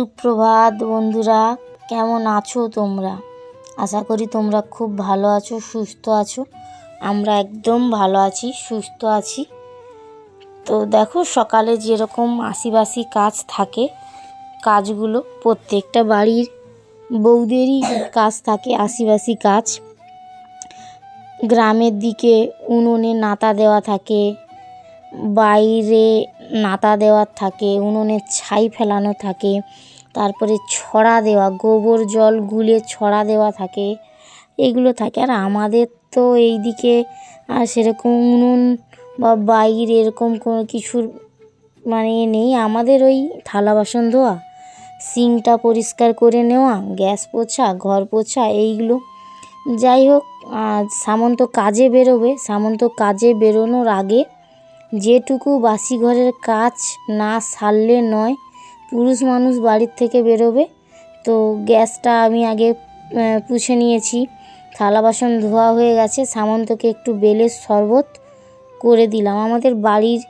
সুপ্রভাত বন্ধুরা, কেমন আছো তোমরা? আশা করি তোমরা খুব ভালো আছো, সুস্থ আছো। আমরা একদম ভালো আছি, সুস্থ আছি। তো দেখো, সকালে যেরকম আশিবাসি কাজ থাকে কাজগুলো, প্রত্যেকটা বাড়ির বৌদেরই কাজ থাকে আশিবাসি কাজ। গ্রামের দিকে উনুনে নাতা দেওয়া থাকে, বাইরে নাতা দেওয়ার থাকে উনুনের ছাই ফেলানো থাকে, তারপরে ছড়া দেওয়া, গোবর জল গুলে ছড়া দেওয়া থাকে, এগুলো থাকে। আর আমাদের তো এই দিকে আর সেরকম উনুন বা বাইর এরকম কোনো কিছুর মানে নেই। আমাদের ওই থালা বাসন ধোয়া সিঙ্কটা পরিষ্কার করে নেওয়া, গ্যাস পোছা, ঘর পোছা, এইগুলো। যাই হোক সামন্ত কাজে বেরোবে। সামন্ত কাজে বেরোনোর আগে যেটুকু বাসি ঘরের কাজ না সারলে নয়, পুরুষ মানুষ বাড়ির থেকে বেরোবে। তো গ্যাসটা আমি আগে পুছে নিয়েছি। থালা বাসন ধোয়া হয়ে গেছে, সামন্তকে একটু বেলের শরবত করে দিলাম। আমাদের বাড়ির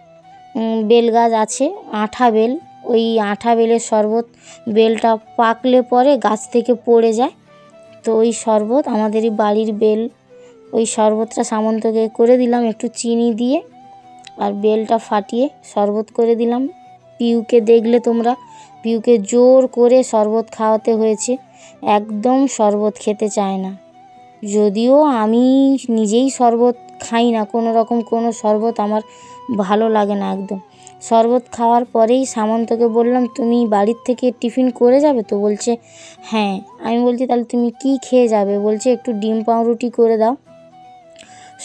বেল গাছ আছে, আঠা বেল। ওই আঠা বেলের শরবত, বেলটা পাকলে পরে গাছ থেকে পড়ে যায়। তো ওই শরবত, আমাদেরই বাড়ির বেল, ওই শরবতটা সামন্তকে করে দিলাম, একটু চিনি দিয়ে। আর বেলটা ফাটিয়ে শরবত করে দিলাম। পিউকে দেখলে তোমরা, পিউকে জোর করে শরবত খাওয়াতে হয়েছে। একদম শরবত খেতে চায় না। যদিও আমি নিজেই শরবত খাই না কোনো রকম কোনো শরবত আমার ভালো লাগে না একদম। শরবত খাওয়ার পরেই সামন্তকে বললাম, তুমি বাড়ির থেকে টিফিন করে যাবে? তো বলছে হ্যাঁ। আমি বলছি, তাহলে তুমি কি খেয়ে যাবে? বলছে, একটু ডিম পাউরুটি করে দাও।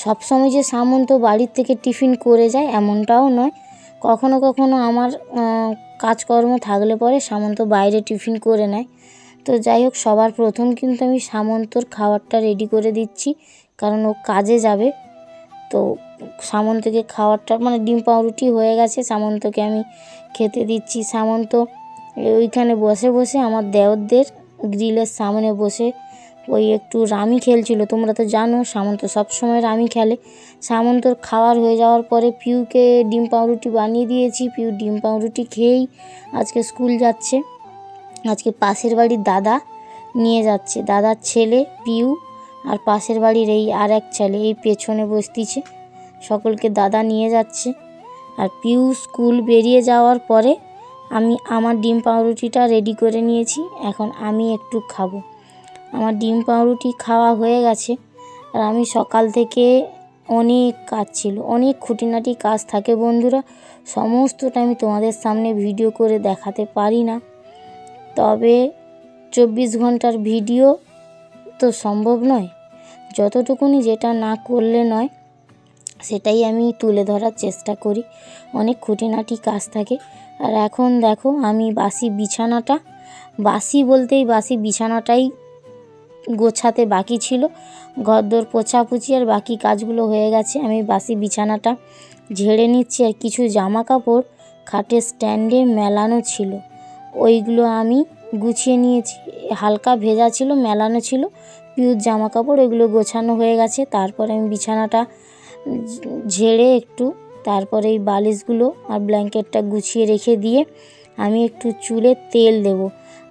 সব সময় যে সামন্ত বাড়ির থেকে টিফিন করে যায় এমনটাও নয়। কখনো কখনো আমার কাজকর্ম থাকলে পরে সামন্ত বাইরে টিফিন করে নেয়। তো যাই হোক, সবার প্রথম কিন্তু আমি সামন্তর খাবারটা রেডি করে দিচ্ছি, কারণ ও কাজে যাবে। তো সামন্তকে খাবারটা মানে ডিম পাউরুটি হয়ে গেছে সামন্তকে আমি খেতে দিচ্ছি। সামন্ত ওইখানে বসে বসে আমার দেওরদের গ্রিলের সামনে বসে ওই একটু রামি খেলছিল, তোমরা তো জানো সামন্ত সবসময় রামি খেলে। সামন্তর খাওয়ার হয়ে যাওয়ার পরে পিউকে ডিম পাউরুটি বানিয়ে দিয়েছি, পিউ ডিম পাউরুটি খেয়েই আজকে স্কুল যাচ্ছে। আজকে পাশের বাড়ির দাদা নিয়ে যাচ্ছে, দাদার ছেলে পিউ আর পাশের বাড়ির এই আর এক ছেলে এই পেছনে বসতিছে, সকলকে দাদা নিয়ে যাচ্ছে। আর পিউ স্কুল বেরিয়ে যাওয়ার পরে আমি আমার ডিম পাউরুটিটা রেডি করে নিয়েছি, এখন আমি একটু খাব। আমার ডিম পাউরুটি খাওয়া হয়ে গেছে। আর আমি সকাল থেকে অনেক কাজ ছিল, অনেক খুঁটিনাটি কাজ থাকে বন্ধুরা। সমস্তটা আমি তোমাদের সামনে ভিডিও করে দেখাতে পারি না। তবে চব্বিশ ঘণ্টার ভিডিও তো সম্ভব নয়। যতটুকুনি যেটা না করলে নয়, সেটাই আমি তুলে ধরার চেষ্টা করি। অনেক খুঁটিনাটি কাজ থাকে। আর এখন দেখো, আমি বাসি বিছানাটা, বাসি বলতেই বাসি বিছানাটাই গোছাতে বাকি ছিল। ঘরদোর পোছাপুছি আর বাকি কাজগুলো হয়ে গেছে। আমি বাসি বিছানাটা ঝেড়ে নিচ্ছি আর কিছু জামা কাপড় খাটের স্ট্যান্ডে মেলানো ছিল। ওইগুলো আমি গুছিয়ে নিয়েছি। হালকা ভেজা ছিল, মেলানো ছিল। পিউর জামা কাপড় ওইগুলো গোছানো হয়ে গেছে। তারপরে আমি বিছানাটা ঝেড়ে একটু তারপরে এই বালিশগুলো আর ব্ল্যাঙ্কেটটা গুছিয়ে রেখে দিয়ে আমি একটু চুলে তেল দেব।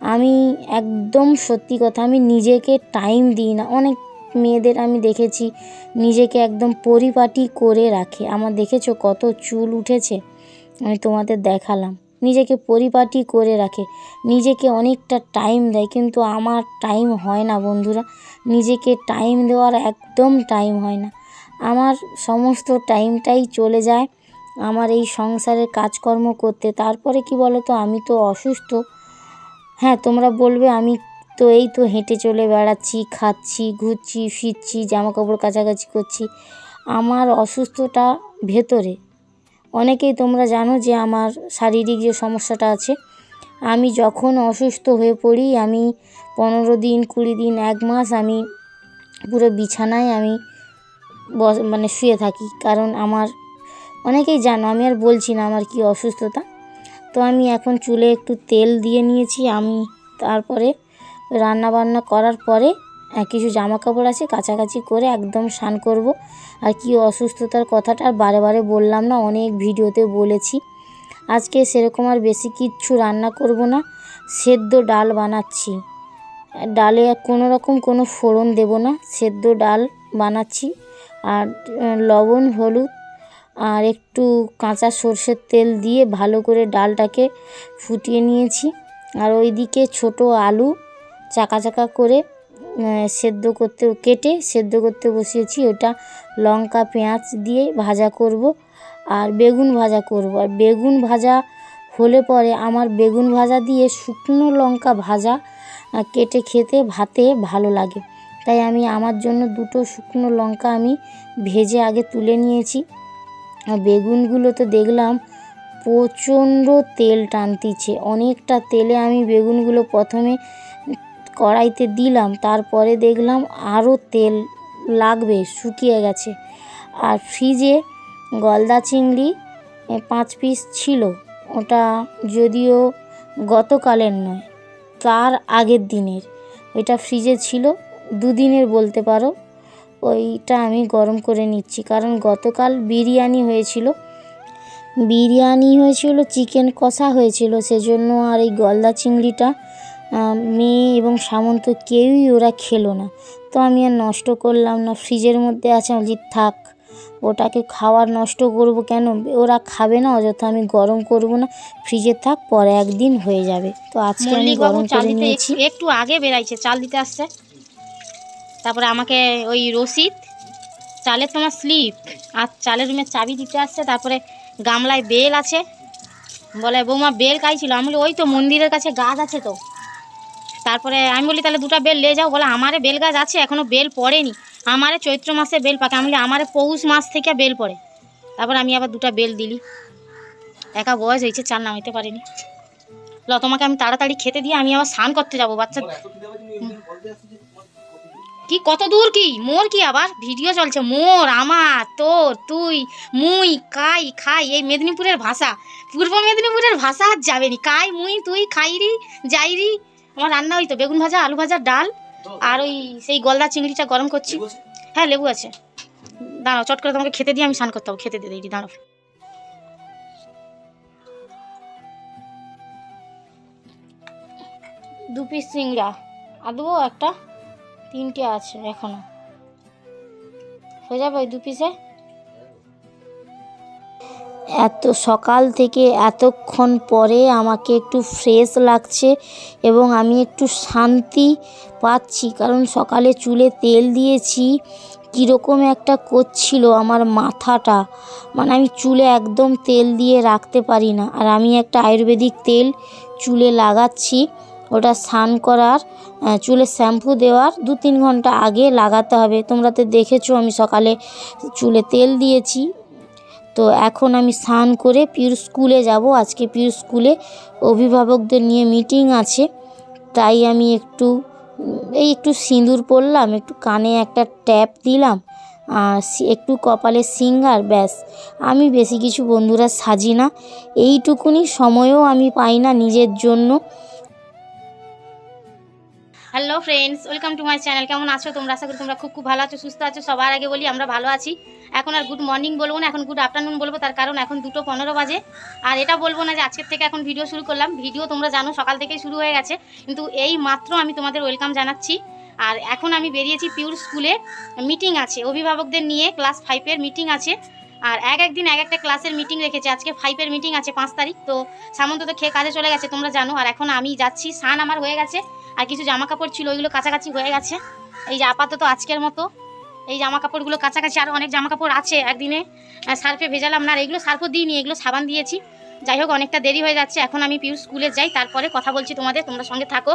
আমি একদম সত্যি কথা, আমি নিজেকে টাইম দিই না। অনেক মেয়েদের আমি দেখেছি নিজেকে একদম পরিপাটি করে রাখে। আমার দেখেছ কত চুল উঠেছে? আমি তোমাদের দেখালাম। নিজেকে পরিপাটি করে রাখে। নিজেকে অনেকটা টাইম দেয়, কিন্তু আমার টাইম হয় না বন্ধুরা। নিজেকে টাইম দেওয়ার একদম টাইম হয় না। আমার সমস্ত টাইমটাই চলে যায়। আমার এই সংসারের কাজকর্ম করতে। তারপরে কি বলো তো আমি তো অসুস্থ। হ্যাঁ তোমরা বলবে, আমি তো এই তো হেঁটে চলে বেড়াচ্ছি, খাচ্ছি, ঘুরছি, ফিরছি জামা কাপড় কাচাকাচি করছি। আমার অসুস্থতা ভেতরে। অনেকেই তোমরা জানো যে আমার শারীরিক যে সমস্যাটা আছে, আমি যখন অসুস্থ হয়ে পড়ি, আমি পনেরো দিন, কুড়ি দিন, এক মাস আমি পুরো বিছানায় আমি মানে শুয়ে থাকি। কারণ আমার, অনেকেই জানো, আমি আর বলছি না আমার কি অসুস্থতা। তো আমি এখন চুলে একটু তেল দিয়ে নিয়েছি। আমি তারপরে রান্না বান্না করার পরে কিছু জামা কাপড় আছে, কাছাকাছি করে একদম স্নান করব। আর কি অসুস্থতার কথাটা আর বারে বারে বললাম না, অনেক ভিডিওতে বলেছি। আজকে সেরকম আর বেশি কিচ্ছু রান্না করব না, সেদ্ধ ডাল বানাচ্ছি। ডালে কোনো রকম কোনো ফোড়ন দেব না, সেদ্ধ ডাল বানাচ্ছি। আর লবণ, হলুদ আর একটু কাঁচা সর্ষের তেল দিয়ে ভালো করে ডালটাকে ফুটিয়ে নিয়েছি। আর ওইদিকে ছোট আলু চাকা চাকা করে সেদ্ধ করতে কেটে সেদ্ধ করতে বসিয়েছি। ওটা লঙ্কা, পেঁয়াজ দিয়ে ভাজা করব আর বেগুন ভাজা করব। আর বেগুন ভাজা হলে পরে আমার বেগুন ভাজা দিয়ে শুকনো লঙ্কা ভাজা কেটে খেতে ভাতে ভালো লাগে। তাই আমি আমার জন্য দুটো শুকনো লঙ্কা আমি ভেজে আগে তুলে নিয়েছি। আর বেগুনগুলো তো দেখলাম প্রচণ্ড তেল টানতিছে। অনেকটা তেলে আমি বেগুনগুলো প্রথমে কড়াইতে দিলাম, তারপরে দেখলাম আরও তেল লাগবে, শুকিয়ে গেছে। আর ফ্রিজে গলদা চিংড়ি পাঁচ পিস ছিল। ওটা যদিও গতকালের নয়, তার আগের দিনের। ওইটা ফ্রিজে ছিল, দুদিনের বলতে পারো। ওইটা আমি গরম করে নিচ্ছি। কারণ গতকাল বিরিয়ানি হয়েছিল। বিরিয়ানি হয়েছিল চিকেন কষা হয়েছিল সেজন্য আর এই গলদা চিংড়িটা মেয়ে এবং সামন্ত কেউই ওরা খেলো না। তো আমি আর নষ্ট করলাম না। ফ্রিজের মধ্যে আছে আমি থাক ওটাকে খাওয়ার নষ্ট করব কেন? ওরা খাবে না অযথা আমি গরম করব না। ফ্রিজে থাক পরে একদিন হয়ে যাবে। তো আজকে আমি গরম করে নিয়েছি। একটু- একটু আগে বেরাইছে চাল দিতে আসছে। তারপরে আমাকে ওই রসিদ, চালের তোমার স্লিপ আর চালের রুমের চাবি দিতে আসছে, তারপরে গামলায় বেল আছে। বলে, বৌমা, বেল কাইছিল আমি বলি, ওই তো মন্দিরের কাছে গাছ আছে তো। তারপরে আমি বলি, তাহলে দুটো বেল নিয়ে যাও। বলে, আমারে বেল গাছ আছে এখনও বেল পড়েনি। আমারে চৈত্র মাসে বেল পাকে। আমি বলি, আমারে পৌষ মাস থেকে বেল পড়ে। তারপর আমি আবার দুটো বেল দিলি। একা বয়স হয়েছে, চাল নামাইতে পারিনি। ল, তোমাকে আমি তাড়াতাড়ি খেতে দিয়ে আমি আবার স্নান করতে যাব, বাচ্চা কি কত দূর কি? মোর কি আবার? ভিডিও চলছে। মোর আমার তোর তুই মুই কাই খাই এই মেদিনীপুরের ভাষা। পূর্ব মেদিনীপুরের ভাষা আর যাবে নি। কাই মুই তুই খাইরি যাইরি আমার রান্না হইতো বেগুন ভাজা আলু ভাজা ডাল আর ওই সেই গলদা চিংড়িটা গরম করছি। হ্যাঁ লেবু আছে। দাঁড়াও চট করে তোমাকে খেতে দিয়ে আমি স্নান করতে হবে। খেতে দিয়ে দিই দাঁড়াও। দু পিস চিংড়া। আর দেবো একটা তিনটে আছে এখনও হয়ে যাবে দু পিসে এত সকাল থেকে এতক্ষণ পরে আমাকে একটু ফ্রেশ লাগছে এবং আমি একটু শান্তি পাচ্ছি, কারণ সকালে চুলে তেল দিয়েছি, কীরকম একটা করছিল আমার মাথাটা। মানে আমি চুলে একদম তেল দিয়ে রাখতে পারি না। আর আমি একটা আয়ুর্বেদিক তেল চুলে লাগাচ্ছি। ওটা স্নান করার চুলে শ্যাম্পু দেওয়ার দু তিন ঘণ্টা আগে লাগাতে হবে। তোমরা তো দেখেছ আমি সকালে চুলে তেল দিয়েছি। তো এখন আমি স্নান করে পিউর স্কুলে যাব। আজকে পিউর স্কুলে অভিভাবকদের নিয়ে মিটিং আছে। তাই আমি একটু, এই একটু সিঁদুর পরলাম, একটু কানে একটা ট্যাপ দিলাম, আর একটু কপালে সিঙ্গার, ব্যাস। আমি বেশি কিছু বন্ধুরা সাজি না। এইটুকুনি সময়ও আমি পাই না নিজের জন্য। Hello friends welcome to my channel কেমন আছো তোমরা? আশা করি তোমরা খুব খুব ভালো আছো, সুস্থ আছো। সবার আগে বলি, আমরা ভালো আছি। এখন আর গুড মর্নিং বলব না, এখন গুড আফটারনুন বলব। তার কারণ এখন দুটো পনেরো বাজে। আর এটা বলব না যে আজকের থেকে এখন ভিডিও শুরু করলাম। ভিডিও তোমরা জানো, সকাল থেকেই শুরু হয়ে গেছে। কিন্তু এই মাত্র আমি তোমাদের ওয়েলকাম জানাচ্ছি। আর এখন আমি বেরিয়েছি পিউর স্কুলে মিটিং আছে, অভিভাবকদের নিয়ে ক্লাস ফাইভের মিটিং আছে। আর এক একদিন এক একটা ক্লাসের মিটিং রেখেছে। আজকে ফাইভের মিটিং আছে, পাঁচ তারিখ। তো সামন্ত তো খেয়ে কাজে চলে গেছে, তোমরা জানো। আর এখন আমি যাচ্ছি সান আমার হয়ে গেছে। আর কিছু জামা কাপড় ছিল, ওইগুলো কাছাকাছি হয়ে গেছে। এই যে আপাতত আজকের মতো এই জামা কাপড়গুলো কাছাকাছি আরও অনেক জামা কাপড় আছে একদিনে। সার্ফে ভেজালাম না, আর এগুলো সার্ফও দিইনি, এগুলো সাবান দিয়েছি। যাই হোক, অনেকটা দেরি হয়ে যাচ্ছে, এখন আমি পিউর স্কুলে যাই, তারপরে কথা বলছি তোমাদের, তোমরা সঙ্গে থাকো।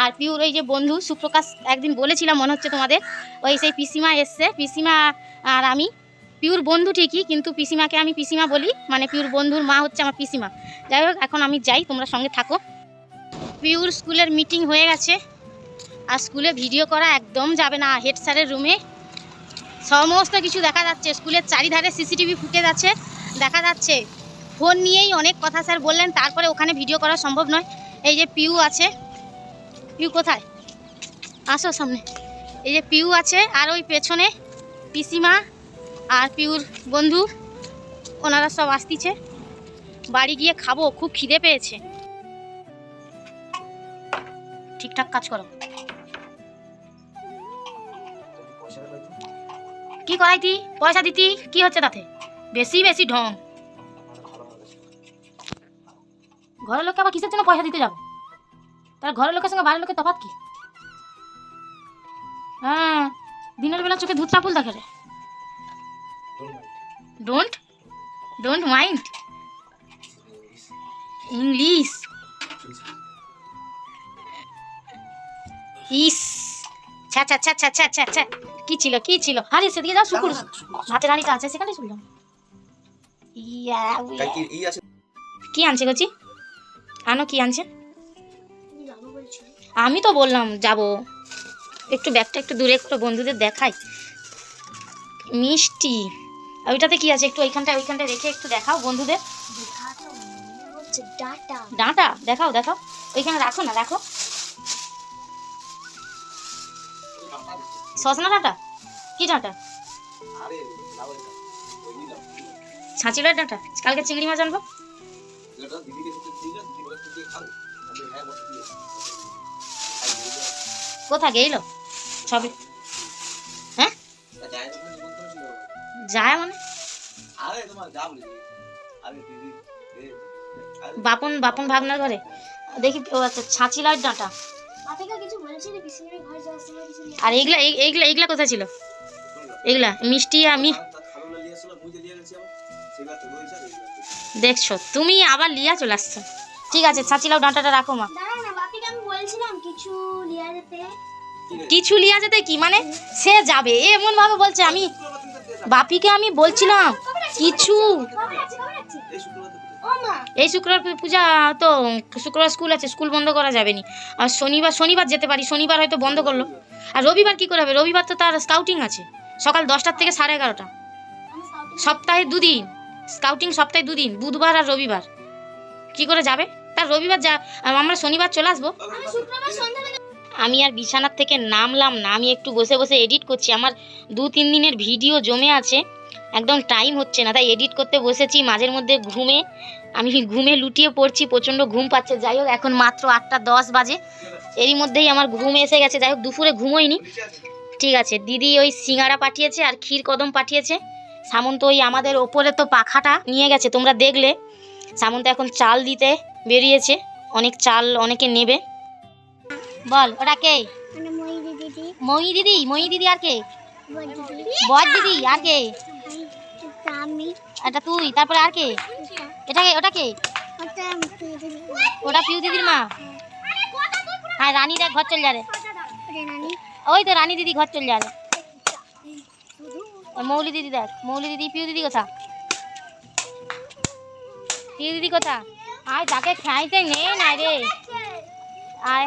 আর পিউর, ওই যে বন্ধু সুপ্রকাশ, একদিন বলেছিলাম, মনে হচ্ছে তোমাদের, ওই সেই পিসিমা এসছে, পিসিমা আর আমি। পিউর বন্ধু ঠিকই, কিন্তু পিসিমাকে আমি পিসিমা বলি মানে পিউর বন্ধুর মা হচ্ছে আমার পিসিমা। যাই হোক, এখন আমি যাই, তোমরা সঙ্গে থাকো। পিউর স্কুলের মিটিং হয়ে গেছে। আর স্কুলে ভিডিও করা একদম যাবে না। হেড স্যারের রুমে সমস্ত কিছু দেখা যাচ্ছে। স্কুলের চারিধারে সিসিটিভি ফুটেজ আছে, দেখা যাচ্ছে। ফোন নিয়েই অনেক কথা স্যার বললেন, তারপরে ওখানে ভিডিও করা সম্ভব নয়। এই যে পিউ আছে, পিউ কোথায়? আসো সামনে। এই যে পিউ আছে, আর ওই পেছনে পিসিমা আর পিউর বন্ধু, ওনারা সব আসতিছে। বাড়ি গিয়ে খাব, খুব খিদে পেয়েছে। ঠিকঠাক কাজ করো। কি করাইতি পয়সা দিতি? কি হচ্ছে তাতে? বেশি বেশি ঢং। ঘরের লোককে আবার কিসের জন্য পয়সা দিতে যাব? তার ঘরের লোকের সঙ্গে বাইরের লোকের তফাৎ কি? হ্যাঁ দিনের বেলা চোখে ধুতরা ফুল দেখে রে। Don't don't mind English is. ছ্যা ছ্যা ছ্যা ছ্যা ছ্যা ছ্যা কি ছিল কি ছিল? আরে সেদিকে যাও শুকুর। হাতে রানিটা আছে সেখানে শুনলাম। কি আনছে গছি আনো কি আনছে? আমি তো বললাম যাব। একটু ব্যাগটা একটু দূরে একটু বন্ধুদের দেখাই। মিষ্টি। আর ওইটাতে কি আছে? একটু ওইখানটায় ওইখানটায় রেখে একটু দেখাও বন্ধুদের। ডাটা। ডাঁটা? দেখাও দেখাও। ওইখানে রাখো না রাখো। সজনা ডাঁটা? কি ডাঁটা? ছাঁচিলের ডাঁটা? কালকে চিংড়ি মাছ আনব? কোথা গেইল? সবে হ্যাঁ? যায় মানে? বাপন বাপন ভাগনার ঘরে। দেখি ও আচ্ছা ছাঁচিলার ডাঁটা। আর এইগুলা এই- এইগুলা এইগুলা কোথায় ছিল? এগুলা মিষ্টি আমি দেখছ তুমি আবার লিয়া চলে আসছো। ঠিক আছে ছাঁচিলাও ডাঁটাটা রাখো মা। দাঁড়া না বাপিকে আমি বলছিলাম কিছু লিয়া যেতে। কিছু লিয়া যেতে কি? মানে সে যাবে। এমন ভাবে বলছে আমি বাপিকে আমি বলছিলাম কিছু এই শুক্রবার পূজা তো শুক্রবার স্কুল আছে স্কুল বন্ধ করা যাবে নি। আর শনিবার শনিবার যেতে পারি শনিবার হয়তো বন্ধ করল। আর রবিবার কি করে হবে রবিবার তো তার স্কাউটিং আছে। সকাল দশটার থেকে সাড়ে এগারোটা। সপ্তাহে দুদিন। স্কাউটিং সপ্তাহে দুদিন বুধবার আর রবিবার। কি করে যাবে? তার রবিবার যা আমরা শনিবার চলে আসব। আমি আর বিছানার থেকে নামলাম না আমি একটু বসে বসে এডিট করছি। আমার দু তিন দিনের ভিডিও জমে আছে। একদম টাইম হচ্ছে না তাই এডিট করতে বসেছি মাঝের মধ্যে ঘুমে আমি ঘুমে লুটিয়ে পড়ছি প্রচণ্ড ঘুম পাচ্ছে। যাই হোক এখন মাত্র আটটা দশ বাজে। এরই মধ্যেই আমার ঘুম এসে গেছে। যাই হোক দুপুরে ঘুমোইনি। ঠিক আছে দিদি ওই সিঙ্গারা পাঠিয়েছে আর ক্ষীর কদম পাঠিয়েছে। সামন্ত ওই আমাদের ওপরে তো পাখাটা নিয়ে গেছে তোমরা দেখলে। সামন্ত এখন চাল দিতে বেরিয়েছে। অনেক চাল অনেকে নেবে। বল ওটা কে? মানে মই দিদি। মই দিদি? আর কে? বর দিদি আর কে? আমি। এটা তুই তারপরে আর কে? এটা কে ওটা কে? ওটা পিউ দিদির মা? হ্যাঁ রানী দেখ ঘর চল যাবে। ওই তো রানী দিদি ঘর চল যাবে। মৌলি দিদি দেখ মৌলি দিদি পিউ দিদি কোথা? পিউ দিদি কোথা? আয় তাকে খাইতে নে না রে। আয়?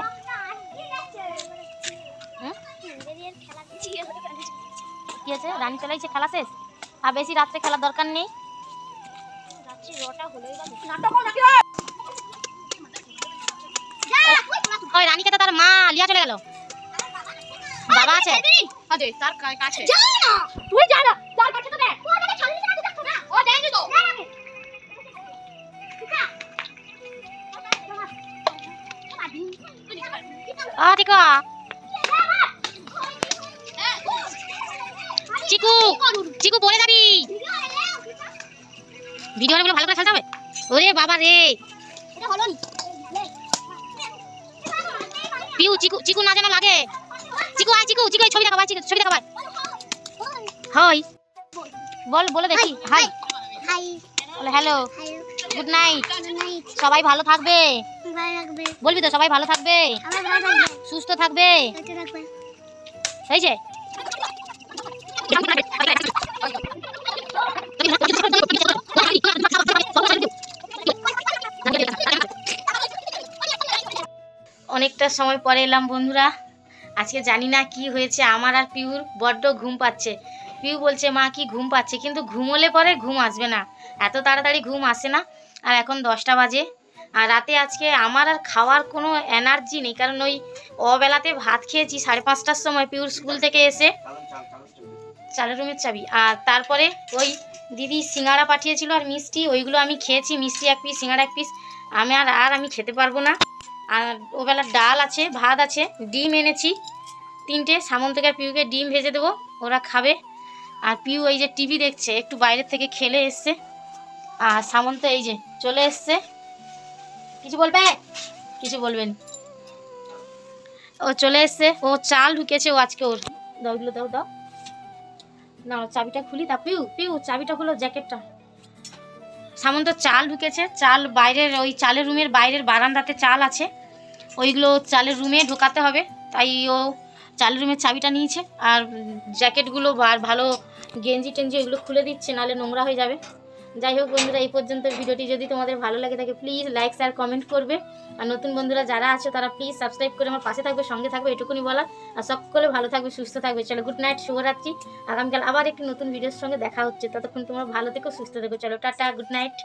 কি আছে রানী চলাইছে খেলা শেষ? আর বেশি রাত্রে খেলার দরকার নেই। ওই? রানীকে তো তার মা লিয়া চলে গেল। বাবা আছে। তার কা- কাছে। তুই যা না তার কাছে তো দেখ ও দেখি তো। আ ঠিক চিকু চিকু পড়ে যাবি। ভিডিও গুলো ভালো করে হবে ওরে বাবা রে। পিউ চিকু চিকু না যেন লাগে। চিকু আয় চিকু চিকু ছবি চিকু ছবি দেখা ভাই হাই বল বলে দেখি। Hi hi. বলে হ্যালো। Good night. সবাই ভালো থাকবে। বলবি তো সবাই ভালো থাকবে। সুস্থ থাকবে। অনেকটা সময় পরে এলাম বন্ধুরা। আজকে জানি না কি হয়েছে, আমার আর পিউর বড্ড ঘুম পাচ্ছে। পিউ বলছে, মা, কি ঘুম পাচ্ছে? কিন্তু ঘুমোলে পরে ঘুম আসবে না। এত তাড়াতাড়ি ঘুম আসে না। আর এখন দশটা বাজে। আর রাতে আজকে আমার আর খাওয়ার কোনো এনার্জি নেই। কারণ ওই অবেলাতে ভাত খেয়েছি সাড়ে পাঁচটার সময় পিউর স্কুল থেকে এসে। চালের রুমের চাবি। আর তারপরে ওই দিদি সিঙ্গারা পাঠিয়েছিল আর মিষ্টি, ওইগুলো আমি খেয়েছি, মিষ্টি এক পিস সিঙ্গারা এক পিস আমি আর আর আমি খেতে পারব না। আর ওবেলা ডাল আছে, ভাত আছে, ডিম এনেছি। তিনটে সামন্তকে আর পিউকে ডিম ভেজে দেবো, ওরা খাবে। আর পিউ এই যে টিভি দেখছে, একটু বাইরের থেকে খেলে এসছে। আর সামন্ত এই যে চলে এসছে। কিছু বলবে? কিছু বলবেন? ও চলে এসছে, ও চাল ঢুকেছে ও আজকে ওর। দাও দাও দাও। না চাবিটা খুলি তা পিউ পিউ, চাবিটা খুলো, জ্যাকেটটা। সামন্ত, চাল ঢুকেছে। চাল বাইরের, ওই চালের রুমের বাইরের বারান্দাতে চাল আছে। ওইগুলো চালের রুমে ঢোকাতে হবে। তাই ও চালের রুমের চাবিটা নিয়েছে। আর জ্যাকেটগুলো আর ভালো গেঞ্জি টেঞ্জি ওইগুলো খুলে দিচ্ছে, নাহলে নোংরা হয়ে যাবে। যাই হোক বন্ধুরা, এই পর্যন্ত ভিডিওটি যদি তোমাদের ভালো লাগে থাকে প্লিজ লাইক শেয়ার কমেন্ট করবে। আর নতুন বন্ধুরা যারা আছে, তারা প্লিজ সাবস্ক্রাইব করে আমার পাশে থাকবে, সঙ্গে থাকবে, এটুকুনি বলা আর সকলে ভালো থাকবে, সুস্থ থাকবে। চলো গুড নাইট শুভরাত্রি। আগামীকাল আবার একটি নতুন ভিডিওর সঙ্গে দেখা হচ্ছে। ততক্ষণ তোমরা ভালো থেকো, সুস্থ থেকো। চলো, টাটা গুড নাইট